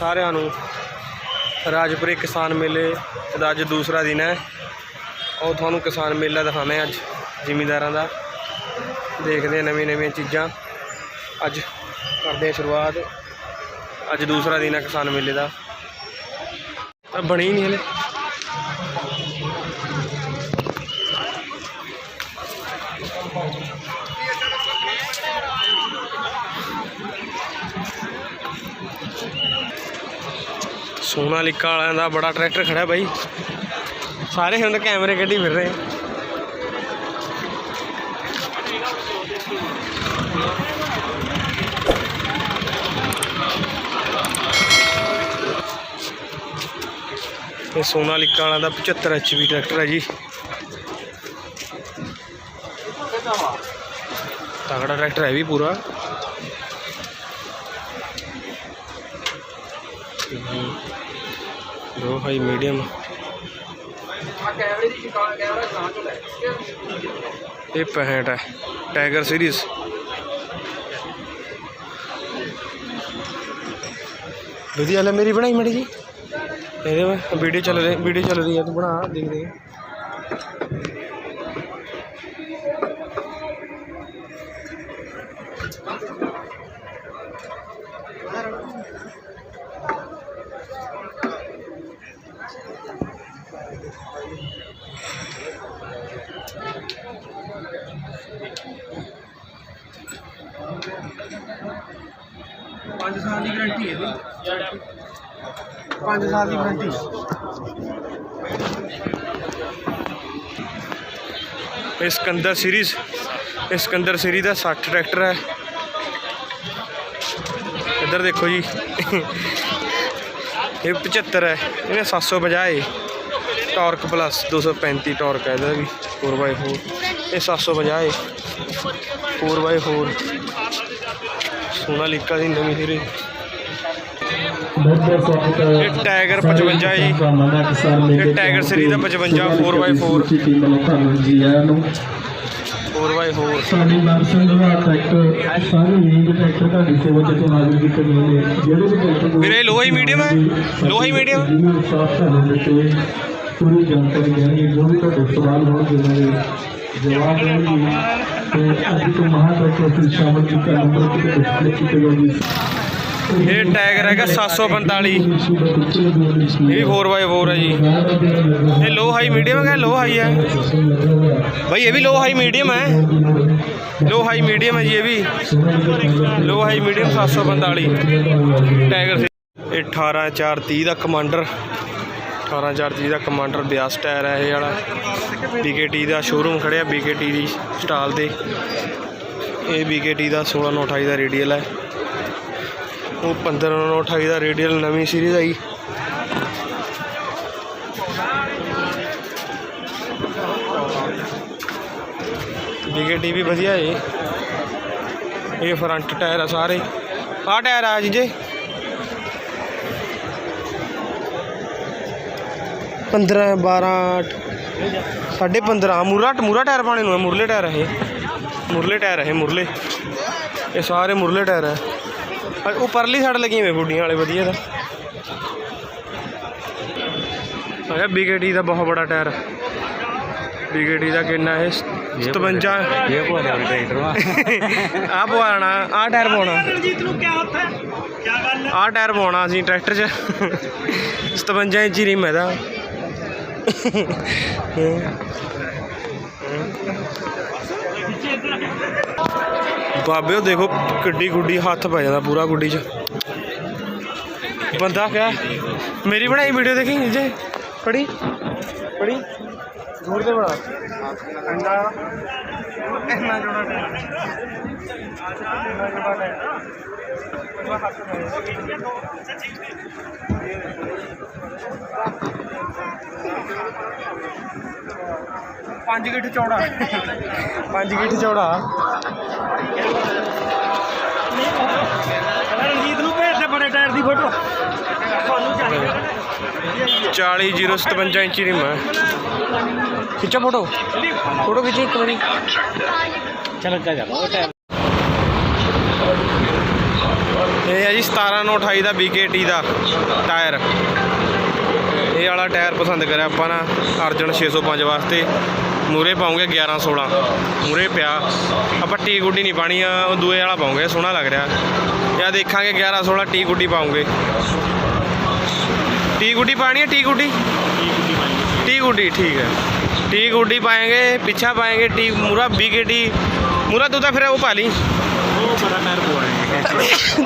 ਸਾਰਿਆਂ ਨੂੰ ਰਾਜਪੁਰੇ ਕਿਸਾਨ ਮੇਲੇ ਦਾ ਅੱਜ ਦੂਸਰਾ ਦਿਨ ਹੈ। ਉਹ ਤੁਹਾਨੂੰ ਕਿਸਾਨ ਮੇਲਾ ਦਿਖਾਉਂਦੇ ਅੱਜ ਜ਼ਿਮੀਂਦਾਰਾਂ ਦਾ। ਦੇਖਦੇ ਹਾਂ ਨਵੀਂ ਨਵੀਆਂ ਚੀਜ਼ਾਂ। ਅੱਜ ਕਰਦੇ ਹਾਂ ਸ਼ੁਰੂਆਤ। ਅੱਜ ਦੂਸਰਾ ਦਿਨ ਹੈ ਕਿਸਾਨ ਮੇਲੇ ਦਾ। ਬਣੀ ਨਹੀਂ ਹਲੇ। ਸੋਨਾਲੀਕਾ ਵਾਲਿਆਂ ਦਾ ਬੜਾ ਟਰੈਕਟਰ ਖੜਾ ਬਾਈ। ਸਾਰੇ ਹੁਣ ਕੈਮਰੇ ਕੱਢੀ ਫਿਰ ਰਹੇ। ਇਹ ਸੋਨਾਲੀਕਾ ਵਾਲਿਆਂ ਦਾ 75 ਐਚਪੀ ਟਰੈਕਟਰ ਹੈ ਜੀ। ਤਗੜਾ ਟਰੈਕਟਰ ਹੈ ਵੀ ਪੂਰਾ। Low high medium. ਇਹ 65 ਹੈ। Tiger series. ਵਧੀਆ ਲੈ ਮੇਰੀ ਬਣਾਈ ਮੜੀ ਜੀ? ਇਹਦੇ ਵੀਡੀਓ ਚੱਲ ਰਹੀ ਵੀਡੀਓ ਚੱਲ ਰਹੀ ਹੈ ਤੂੰ ਬਣਾ ਦੇਖਦੇ ਹਾਂ ਪੰਜ ਸਾਲ ਦੀ ਗਾਰੰਟੀ ਹੈ ਇਹਦੀ। ਪੰਜ ਸਾਲ ਦੀ ਗਾਰੰਟੀ ਇਹ ਸਕੰਦਰ ਸੀਰੀਜ਼ ਇਹ ਸਿਕੰਦਰ ਸੀਰੀਜ਼ ਦਾ 60 ਟਰੈਕਟਰ ਹੈ। ਇੱਧਰ ਦੇਖੋ ਜੀ। ਇਹ 75 ਹੈ। ਇਹਨੇ 750 ਹੈ ਟਾਰਕ ਪਲੱਸ 235 ਟਾਰਕ ਹੈ ਇਹਦਾ ਵੀ। 4x4 ਇਹ 750 ਹੈ 4x4 ਸੋਨਾਲੀਕਾ ਦੀ ਨਵੀਂ ਸੀਰੀਜ਼ ਇਹ ਟਾਈਗਰ 55 ਜੀ। ਇਹ ਟਾਈਗਰ series ਦਾ 55 4x4 ਟੀਮ ਵੱਲੋਂ ਤੁਹਾਨੂੰ ਜੀ ਆਇਆਂ ਨੂੰ 4x4 ਸਾਡੀ ਨਰਸਿੰਗ ਦਾ ਟਰੈਕਟਰ ਸਾਰੇ ਰੇਂਜ ਟਰੈਕਟਰ ਤੁਹਾਡੀ ਸੇਵਾ ਤੋਂ ਹਾਜ਼ਰ ਕੀਤੇ ਗਏ ਨੇ ਜਿਹੜੇ ਵੀ ਟਰੈਕਟਰ ਵੀਰੇ, low ਹੀ medium ਹੈ? low ਹੀ medium? ਜਿਹਨੂੰ ਸਾਫ਼ ਤੁਹਾਨੂੰ ਦਿੱਤੇ ਪੂਰੀ ਜਾਣਕਾਰੀ ਦੇਣਗੇ ਜੋ ਵੀ ਤੁਹਾਡੇ ਸਵਾਲ ਉਹਨਾਂ ਦੇ ਜਵਾਬ ਦੇਣਗੇ ਤੇ ਅੱਜ ਤੋਂ ਮਹਾ ਸ਼ਾਮਲ ਕੀਤਾ ਨੰਬਰ ਕਿਤੇ ਡਿਸਪਲੇ ਕੀਤੇ ਗਏ ਜੀ ਇਹ ਟਾਈਗਰ ਹੈਗਾ 745 ਇਹ ਵੀ 4x4 ਹੈ ਜੀ। ਇਹ ਲੋ ਹਾਈ ਮੀਡੀਅਮ ਹੈ ਲੋ ਹਾਈ ਹੈ? ਭਾਈ ਇਹ ਵੀ ਲੋ ਹਾਈ ਮੀਡੀਅਮ ਹੈ। ਲੋ ਹਾਈ ਮੀਡੀਅਮ ਹੈ ਜੀ ਇਹ ਵੀ। ਲੋ ਹਾਈ ਮੀਡੀਅਮ 745 ਟੈਗਰ ਸੀ ਇਹ 18430 ਦਾ ਕਮਾਂਡਰ 18430 ਦਾ ਕਮਾਂਡਰ ਬਿਆਸ ਟਾਇਰ ਹੈ ਇਹ ਵਾਲਾ। BKT ਦਾ ਸ਼ੋਰੂਮ ਖੜਿਆ BKT ਦੀ ਸਟਾਲ ਤੇ ਇਹ BKT ਦਾ 1628 ਦਾ ਰੇਡੀਅਲ ਹੈ ਉਹ 1528 ਦਾ ਰੇਡੀਅਲ ਨਵੀਂ ਸੀਰੀਜ਼ ਆਈ। BKT ਵੀ ਵਧੀਆ ਏ। ਇਹ ਫਰੰਟ ਟਾਇਰ ਆ ਸਾਰੇ। ਆਹ ਟਾਇਰ ਆ ਜੀਜੇ 15 12 ਸਾਢੇ 15 ਮੂਰਾ ਮੂਰਾ ਟਾਇਰ ਪਾਣੇ ਨੂੰ ਹੈ ਮੁਰਲੇ ਟਾਇਰ ਮੁਰਲੇ ਟਾਇਰ ਇਹ ਮੁਰਲੇ। ਇਹ ਸਾਰੇ ਮੁਰਲੇ ਟਾਇਰ ਹੈ ਉਹ ਪਰਲੀ ਸਾਈਡ ਲੱਗੀਆਂ ਵੇ ਗੁੱਡੀਆਂ ਵਾਲੇ ਵਧੀਆ ਦਾ ਆਇਆ ਦਾ ਬਹੁਤ ਬੜਾ ਟਾਇਰ। BKT ਦਾ ਕਿੰਨਾ ਹੈ 57 ਇਹ ਕੋਲ ਟਰੈਕਟਰ ਵਾ। ਆ ਪਵਾਣਾ ਆ ਟਾਇਰ ਪਾਉਣਾ। ਰਣਜੀਤ ਨੂੰ ਕਿਆ ਹੱਥ ਹੈ ਕੀ ਗੱਲ ਹੈ ਆ ਟਾਇਰ ਪਾਉਣਾ ਅਸੀਂ ਟਰੈਕਟਰ 'ਚ। 57 ਇੰਚੀ ਰਿਮ ਇਹਦਾ। ਬਾਬੇ, ਉਹ ਦੇਖੋ ਕਿੱਡੀ ਗੁੱਡੀ ਹੱਥ ਪੈ ਜਾਂਦਾ ਪੂਰਾ ਗੁੱਡੀ 'ਚ। ਬੰਦਾ ਕਿਆ? ਮੇਰੀ ਬਣਾਈ ਵੀਡੀਓ ਦੇਖੀ ਜੇ? ਪੜੀ ਪੜੀ ਜ਼ੋਰ ਦੇ ਬਣਾ। ਅੰਡਾ। ਇੰਨਾ ਜੋੜਾ ਟਾਇਰ ਇੰਨਾ ਜੋੜਾ ਟਾਇਰ ਪੰਜ ਗਿੱਠ ਚੌੜਾ। ਪੰਜ ਗਿੱਠ ਚੌੜਾ। ਰਣਜੀਤ ਨੂੰ ਭੇਜ ਦੇ ਬੜੇ ਟਾਇਰ ਦੀ ਫੋਟੋ। ਤੁਹਾਨੂੰ ਚਾਹੀਦਾ 40 057 ਇੰਚੀ ਰਿਮ ਹੈ। ਖਿੱਚਾ ਫੋਟੋ। ਫੋਟੋ ਖਿੱਚੀ ਇੱਕ ਵਾਰੀ। ਚਲ ਅੱਗਾ ਜਾ ਉਹ ਟਾਇਰ। ਇਹ ਹੈ ਜੀ 17928 ਦਾ BKT ਦਾ ਟਾਇਰ। ਇਹ ਵਾਲਾ ਟਾਇਰ ਪਸੰਦ ਕਰਿਆ ਆਪਾਂ ਨਾ ਅਰਜਨ 605 ਵਾਸਤੇ। ਮੂਰੇ ਪਾਉਂਗੇ 11 16 ਮੂਰੇ ਪਿਆ। ਆਪਾਂ ਟੀ ਗੁੱਡੀ ਨਹੀਂ ਪਾਣੀ ਆ, ਉਹ ਦੂਏ ਵਾਲਾ ਪਾਉਂਗੇ, ਸੋਹਣਾ ਲੱਗ ਰਿਹਾ। ਜਾਂ ਦੇਖਾਂਗੇ 11 16 ਟੀ ਗੁੱਡੀ ਪਾਉਂਗੇ। ਟੀ ਗੁੱਡੀ ਪਾਣੀ ਆ, ਟੀ ਗੁੱਡੀ? ਟੀ ਗੁੱਡੀ ਠੀਕ ਹੈ। ਟੀ ਗੁੱਡੀ ਪਾਏਗੇ, ਪਿੱਛਾ ਪਾਏਗੇ, ਟੀ ਮੂਰਾ ਬੀਕੇਟੀ ਮੂਰਾ ਤੂੰ ਤਾਂ ਫਿਰ ਉਹ ਪਾ ਲਈ। ਉਹ ਬੜਾ ਟਾਇਰ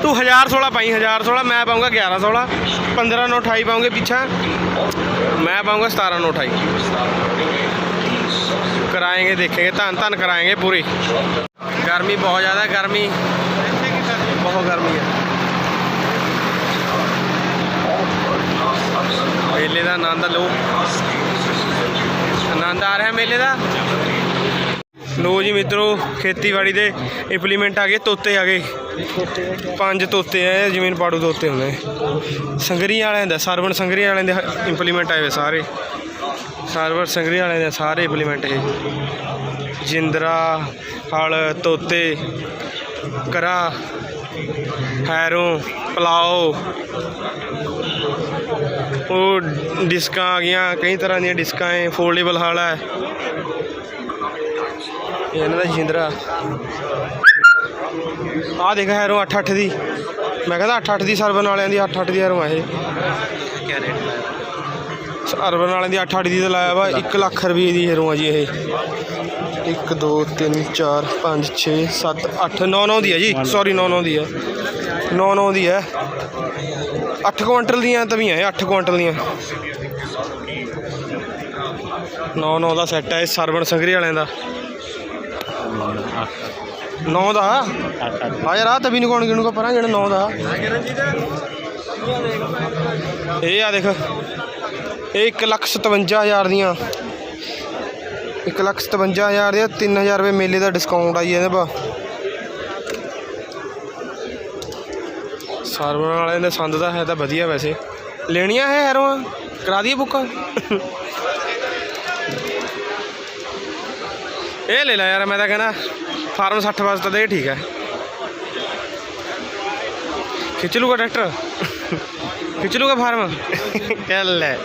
ਤੂੰ 1016 ਪਾਈ 1016 ਮੈਂ ਪਾਉਂਗਾ 1116 1528 ਪਾਉਂਗੇ ਪਿੱਛਾ, ਮੈਂ ਪਾਉਂਗਾ 1728 ਕਰਾਏਗੇ ਦੇਖेंगे ਧੰਨ ਧੰਨ ਕਰਾਏਗੇ ਪੂਰੀ। ਗਰਮੀ ਬਹੁਤ ਜ਼ਿਆਦਾ, ਗਰਮੀ। ਬਹੁਤ ਗਰਮੀ ਹੈ। ਮੇਲੇ ਦਾ ਆਨੰਦ ਲਓ। ਆਨੰਦ ਆ ਰਿਹਾ ਮੇਲੇ ਦਾ? ਲੋ ਜੀ ਮਿੱਤਰੋ, ਖੇਤੀਬਾੜੀ ਦੇ ਇੰਪਲੀਮੈਂਟ ਆ ਗਏ, ਤੋਤੇ ਆ ਗਏ। ਪੰਜ ਤੋਤੇ ਆ ਜ਼ਮੀਨ ਪਾੜੂ ਤੋਤੇ ਹੁੰਦੇ ਨੇ। ਸੰਗਰੀ ਵਾਲਿਆਂ ਦਾ ਸਰਵਣ ਸੰਗਰੀ ਵਾਲਿਆਂ ਦੇ ਇੰਪਲੀਮੈਂਟ ਆਏ ਵੇ ਸਾਰੇ। ਸਰਵਰ ਸੰਗਰੀ ਵਾਲਿਆਂ ਦੇ ਸਾਰੇ ਇੰਪਲੀਮੈਂਟ ਇਹ। ਜਿੰਦਰਾ, ਹਲ, ਤੋਤੇ, ਕਰਾ, ਹੈਰੋਂ, ਪਲਾਓ। ਉਹ ਡਿਸਕਾਂ ਆ ਗਈਆਂ, ਕਈ ਤਰ੍ਹਾਂ ਦੀਆਂ ਡਿਸਕਾਂ ਹੈ ਫੋਲਡੇਬਲ ਹਲ ਹੈ। ਇਹਨਾਂ ਦਾ ਜਿੰਦਰਾ। ਆ ਦੇਖ ਹੈਰੋ 8 8 ਦੀ। ਮੈਂ ਕਹਿੰਦਾ 8 8 ਦੀ ਸਰਵਨ ਵਾਲਿਆਂ ਦੀ 8 8 ਦੀ ਹੈਰੋ ਆ ਇਹ। ਕੀ ਰੇਟ ਸਰਵਨ ਵਾਲਿਆਂ ਦੀ 8 8 ਦੀ ਤਾਂ ਲਾਇਆ ਵਾ 1 ਲੱਖ ਰੁਪਏ ਦੀ ਹੈਰੋ ਆ ਜੀ ਇਹ। 1 2 3 4 5 6 7 8 9 9 ਦੀ ਹੈ ਜੀ। ਸੌਰੀ 9 9 ਦੀ ਹੈ 9 9 ਦੀ ਹੈ 8 ਕੁਇੰਟਲ ਦੀਆਂ ਤਵੀਆਂ ਇਹ 8 ਕੁਇੰਟਲ ਦੀਆਂ। 9 9 ਦਾ ਸੈੱਟ ਹੈ ਸਰਵਣ ਸੰਗਰੀ ਵਾਲਿਆਂ ਦਾ। 9 ਦਾ? ਆ ਯਾਰ ਆ ਤਵੀ ਨੂੰ ਕੌਣ ਗਿਣੂਗਾ ਪਰਾਂ ਜਿਹੜਾ 9 ਦਾ। ਇਹ ਆ ਦੇਖ। ਇਹ 1 ਲੱਖ 57 ਹਜ਼ਾਰ ਦੀਆਂ। 1 ਲੱਖ 57 ਹਜ਼ਾਰ ਦੀਆਂ 3000 ਰੁਪਏ ਮੇਲੇ ਦਾ ਡਿਸਕਾਊਂਟ ਆਈ ਇਹਦੇ ਪਾ। ਸਰਵਣ ਵਾਲਿਆਂ ਦੇ ਸੰਦ ਦਾ ਹੈ ਤਾਂ ਵਧੀਆ ਵੈਸੇ। ਲੈਣੀਆਂ ਹੈ ਹੈਰੋਆਂ? ਕਰਾ ਦਈਏ ਬੁੱਕ? ਇਹ ਲੈ ਲੈ ਯਾਰ ਮੈਂ ਤਾਂ ਕਹਿੰਦਾ ਫਾਰਮ 60 ਵਾਸਤੇ ਤਾਂ ਇਹ ਠੀਕ ਹੈ। ਖਿੱਚ ਲੂਗਾ ਟਰੈਕਟਰ ਖਿੱਚ ਲੂਗਾ ਫਾਰਮ। ਚੱਲ ਲੈ।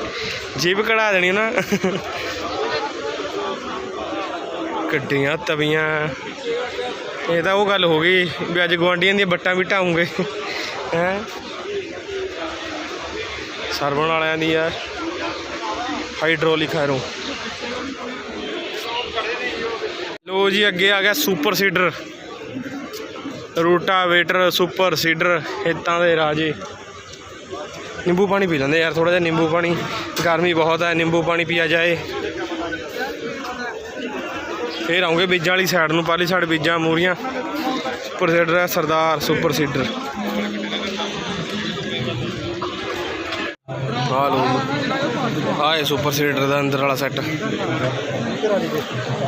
ਜੀਬ ਕਢਾ ਦੇਣੀ ਨਾ। ਗੱਡੀਆਂ ਤਵੀਆਂ। ਇਹ ਤਾਂ ਉਹ ਗੱਲ ਹੋ ਗਈ ਵੀ ਅੱਜ ਗੁਆਂਢੀਆਂ ਦੀਆਂ ਬੱਟਾਂ ਵੀ ਢਾਉਂਗੇ। ਹੈ? ਸਰਵਣ ਵਾਲਿਆਂ ਦੀ ਆ। ਹਾਈਡ੍ਰੋਲਿਕ ਹੈਰੋ ਲੋ ਜੀ, ਅੱਗੇ ਆ ਗਿਆ super seeder rotavator super seeder ਖੇਤਾਂ ਦੇ ਰਾਜੇ। ਨਿੰਬੂ ਪਾਣੀ ਪੀ ਲੈਂਦੇ ਯਾਰ ਥੋੜਾ ਜਿਹਾ ਨਿੰਬੂ ਪਾਣੀ। ਗਰਮੀ ਬਹੁਤ ਹੈ ਨਿੰਬੂ ਪਾਣੀ ਪੀਆ ਜਾਏ। ਫੇਰ ਆਉਂਗੇ ਬੀਜਾਂ ਵਾਲੀ ਸਾਈਡ ਨੂੰ ਪਾਲੀ ਸਾਈਡ ਬੀਜਾਂ ਮੂਰੀਆਂ। ਸੁਪਰ ਸੀਡਰ ਹੈ, ਸਰਦਾਰ ਸੁਪਰ ਸੀਡਰ ਆ ਲੋ ਆ ਇਹ ਸੁਪਰ ਸੀਡਰ ਦਾ ਅੰਦਰ ਵਾਲਾ ਸੈੱਟ।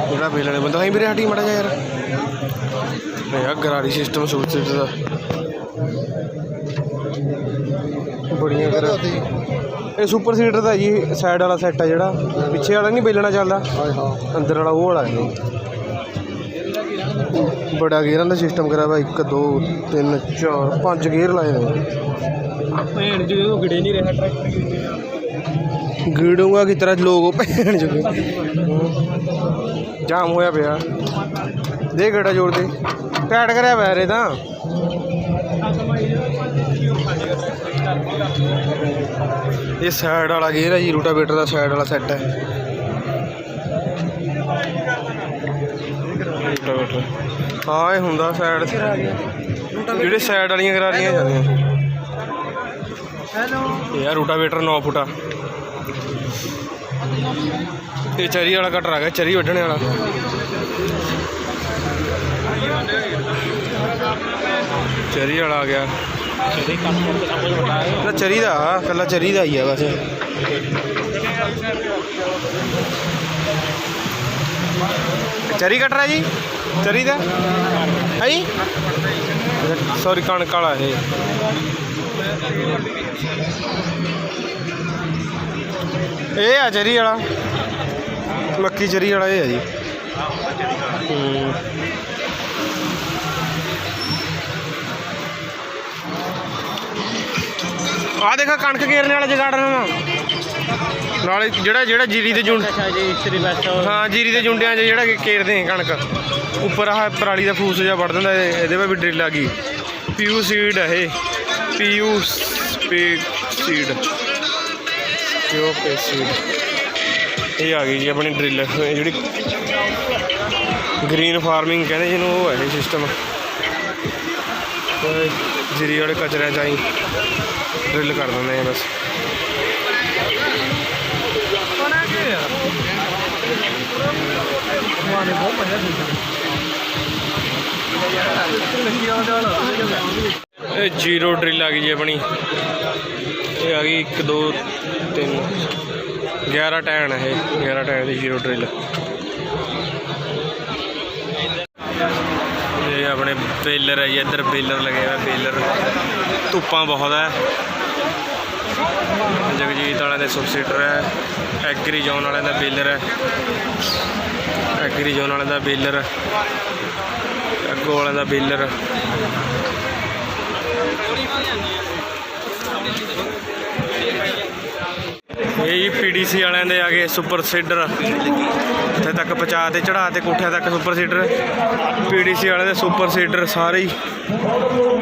ਜਿਹੜਾ ਵੇਲਣੇ ਬੰਦਾ ਹਾਂ ਵੀਰੇ ਹਟੀ ਮੜਾ ਜਾ ਯਾਰ। ਇਹ ਆ ਗਰਾਰੀ ਸਿਸਟਮ ਸੁਪਰ ਸੀਡਰ ਦਾ। ਬੜੀਆਂ ਗਰਾ ਇਹ ਸੁਪਰ ਸੀਡਰ ਦਾ ਜੀ ਸਾਈਡ ਵਾਲਾ ਸੈੱਟ ਆ ਜਿਹੜਾ। ਪਿੱਛੇ ਵਾਲਾ ਨਹੀਂ ਵੇਲਣਾ ਚੱਲਦਾ। ਅੰਦਰ ਵਾਲਾ ਉਹ ਵਾਲਾ ਇਹ ਬੜਾ ਗੇਅਰਾਂ ਦਾ ਸਿਸਟਮ ਕਰਿਆ ਵਾ 1 2 3 4 5 ਗੇਅਰ ਲਾਏ ਨੇ। ਭੈਣ ਜੀ ਉਹ ਗੜੇ ਨਹੀਂ ਰਿਹਾ ਟਰੈਕਟਰ ਗੀੜੂਗਾ ਕਿ ਤਰ੍ਹਾਂ ਲੋਕ ਭੈਣ ਜੁਗੇ ਜਾਮ ਹੋਇਆ ਪਿਆ। ਦੇ ਗੇੜਾ ਜੋੜ ਦੇ। ਟਾਈਟ ਕਰਿਆ ਰੇ ਤਾਂ ਇਹ ਸਾਈਡ ਵਾਲਾ ਗੇਅਰ ਹੈ ਜੀ ਰੂਟਾਵੇਟਰ ਦਾ ਸਾਈਡ ਵਾਲਾ ਸੈੱਟ ਹੈ ਰੂਟਾਵੇਟਰ ਹਾਂ ਇਹ ਹੁੰਦਾ ਸਾਈਡ ਜਿਹੜੇ ਸਾਈਡ ਵਾਲੀਆਂ ਗਰਾਰੀਆਂ ਜਾਂਦੀਆਂ। ਹੈਲੋ। ਇਹ ਆ ਰੂਟਾਵੇਟਰ 9 ਫੁੱਟਾ। ਇਹ ਚਰੀ ਵਾਲਾ ਕਟਰ ਆ ਗਿਆ ਚਰੀ ਵੱਢਣੇ ਵਾਲਾ। ਚਰੀ ਵਾਲਾ ਆ ਗਿਆ। ਚਲੇ ਕੰਮ ਕਰ ਸਭ ਕੁਝ ਬਤਾ ਹੈ ਨਾ ਚਰੀ ਦਾ ਕੱਲਾ ਚਰੀ ਦਾ ਹੀ ਆ ਬਸ। ਚਰੀ ਕਟਰ ਹੈ ਜੀ? ਚਰੀ ਦਾ? ਹੈ ਜੀ? ਸੌਰੀ ਕਣਕ ਵਾਲਾ ਇਹ। ਇਹ ਆ ਚਰੀ ਵਾਲਾ। ਮੱਕੀ ਚਰੀ ਵਾਲਾ ਇਹ ਆ ਜੀ। ਆ ਦੇਖਾ ਕਣਕ ਘੇਰਨੇ ਵਾਲਾ ਜਗਾੜ ਨਾ ਨਾਲੇ ਜਿਹੜਾ ਜਿਹੜਾ ਜੀਰੀ ਦੇ ਜੁੰਡ ਹਾਂ ਜੀਰੀ ਦੇ ਜੁੰਡਿਆਂ 'ਚ ਜਿਹੜਾ ਕਿ ਘੇਰਦੇ ਆ ਕਣਕ। ਉੱਪਰ ਆਹ ਪਰਾਲੀ ਦਾ ਫੂਸ ਜਿਹਾ ਵੜ ਦਿੰਦਾ ਇਹ- ਇਹਦੇ 'ਤੇ ਵੀ ਡਰਿਲ ਆ ਗਈ। ਪੀਯੂ ਸੀਡ ਹੈ ਇਹ। ਪੀਯੂ ਸਪੀਡ ਸੀਡ ਪੀਯੂ ਪੇ ਸੀਡ ਇਹ ਆ ਗਈ ਜੀ ਆਪਣੀ ਡਰਿਲ ਜਿਹੜੀ ਗ੍ਰੀਨ ਫਾਰਮਿੰਗ ਕਹਿੰਦੇ ਜਿਹਨੂੰ ਉਹ ਹੈ ਇਹ ਸਿਸਟਮ ਜੀਰੀ ਵਾਲੇ ਕਚਰਿਆਂ 'ਚ ਆਈ ਡਰਿਲ ਕਰ ਦਿੰਦੇ ਆ ਬਸ। ਇਹ ਜ਼ੀਰੋ ਡਰਿਲ ਆ ਗਈ ਜੀ ਆਪਣੀ। ਇਹ ਆ ਗਈ 1 2 3 11 ਟੈਨ ਹੈ ਇਹ 11 ਟੈਨ ਦੀ ਜ਼ੀਰੋ ਡਰਿਲ। ਇਹ ਆਪਣੇ ਬੇਲਰ ਹੈ ਜੀ, ਇੱਧਰ ਬੇਲਰ ਲੱਗੇ ਹੋਏ ਬੇਲਰ। ਧੁੱਪਾਂ ਬਹੁਤ ਹੈ ਜਗਜੀਤ ਵਾਲਿਆਂ ਦੇ ਸਬਸਿਡਰ ਹੈ ਐਗਰੀ ਜ਼ੋਨ ਵਾਲਿਆਂ ਦਾ ਬੇਲਰ ਹੈ ਐਗਰੀ ਜ਼ੋਨ ਵਾਲਿਆਂ ਦਾ ਬੇਲਰ ਅੱਗੋ ਵਾਲਿਆਂ ਦਾ ਬੇਲਰ ਇਹ ਜੀ ਪੀਡੀਸੀ ਵਾਲਿਆਂ ਦੇ ਆ ਗਏ ਸੁਪਰ ਸੀਡਰ। ਇੱਥੇ ਤੱਕ ਪਹੁੰਚਾ ਤੇ ਚੜਾ ਤੇ ਕੋਠਿਆਂ ਤੱਕ ਸੁਪਰ ਸੀਡਰ। ਪੀਡੀਸੀ ਵਾਲਿਆਂ ਦੇ ਸੁਪਰ ਸੀਡਰ ਸਾਰੇ ਹੀ।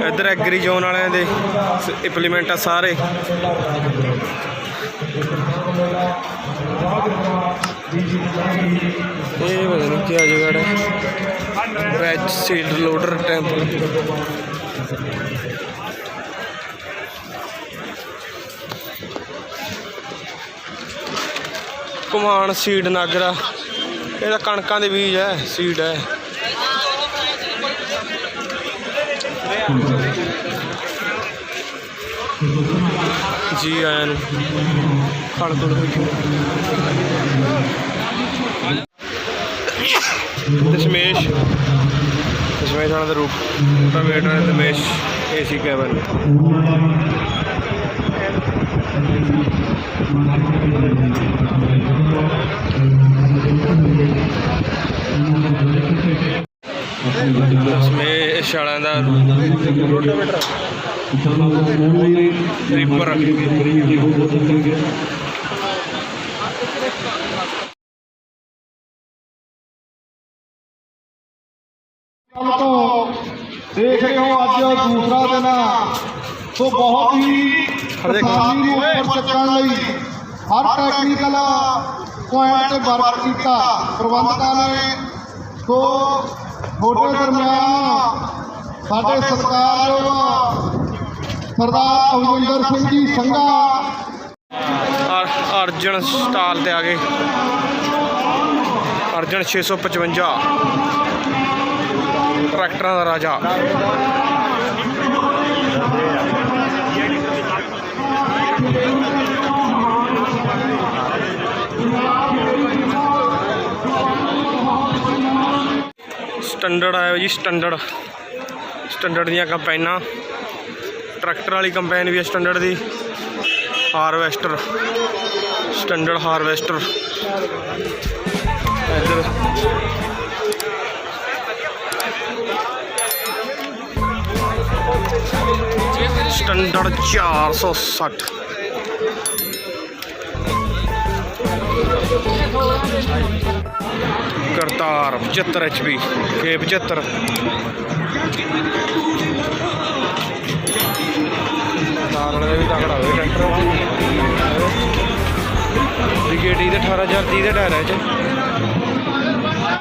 ਇੱਧਰ ਐਗਰੀ ਜ਼ੋਨ ਵਾਲਿਆਂ ਦੇ ਇੰਪਲੀਮੈਂਟ ਆ ਸਾਰੇ। ਇਹ ਪਤਾ ਨਹੀਂ ਕੀ ਜਗੜ ਹੈ ਵੈਜ ਸੀਡ ਲੋਡਰ ਟੈਂਪਲ। ਕਮਾਨ ਸੀਡ ਨਾਗਰਾ। ਇਹ ਤਾਂ ਕਣਕਾਂ ਦੇ ਬੀਜ ਹੈ, ਸੀਡ ਹੈ। ਜੀ ਆਇਆਂ ਨੂੰ। ਖੜ ਤੋਂ ਦਸ਼ਮੇਸ਼। ਦਸ਼ਮੇਸ਼ ਵਾਲਾ ਦਾ ਰੂਪ। ਰੋਟਾਵੇਟਰ ਹੈ ਦਸ਼ਮੇਸ਼, ਏਸੀ ਕੈਬਨ। ਦਸ਼ਮੇਸ਼ ਵਾਲਿਆਂ ਦਾ ਰੋਟਾਵੇਟਰ ਰੀਪਰ ਦੇਖ ਰਹੇ ਹੋ ਅੱਜ ਦੂਸਰਾ ਦਿਨ ਆ। ਸੋ ਬਹੁਤ ਹੀ ਕਿਸਾਨੀ ਨੂੰ ਉੱਪਰ ਚੱਕਣ ਲਈ ਹਰ ਟੈਕਨੀਕਲ ਪੁਆਇੰਟ ਤੇ ਵਰਕ ਕੀਤਾ। ਪ੍ਰਬੰਧਕਾਂ ਨੇ। ਸੋ ਤੁਹਾਡੇ ਦਰਮਿਆਨ ਸਾਡੇ ਸਤਿਕਾਰਯੋਗ ਸਰਦਾਰ ਅਵਿੰਦਰ ਸਿੰਘ ਜੀ ਸੰਘਾ। ਅਰਜਨ ਸਟਾਲ ਤੇ ਆ ਗਏ। ਅਰਜਨ 655 ਟਰੈਕਟਰਾਂ ਦਾ ਰਾਜਾ। ਸਟੈਂਡਰਡ ਆਇਆ ਜੀ, ਸਟੈਂਡਰਡ। ਸਟੈਂਡਰਡ ਦੀਆਂ ਕੰਪਾਈਨਾਂ। ਟਰੈਕਟਰ ਵਾਲੀ ਕੰਪਾਈਨ ਵੀ ਹੈ ਸਟੈਂਡਰਡ ਦੀ। ਹਾਰਵੈਸਟਰ। Standard harvester. ਇੱਧਰ। ਸਟੈਂਡਰਡ 460 ਕਰਤਾਰ 75 ਐਚਪੀ ਕੇ 75 ਬ੍ਰਿਗੇਡੀ ਦੇ 18030 ਦੇ ਟਾਇਰ ਹੈ 'ਚ।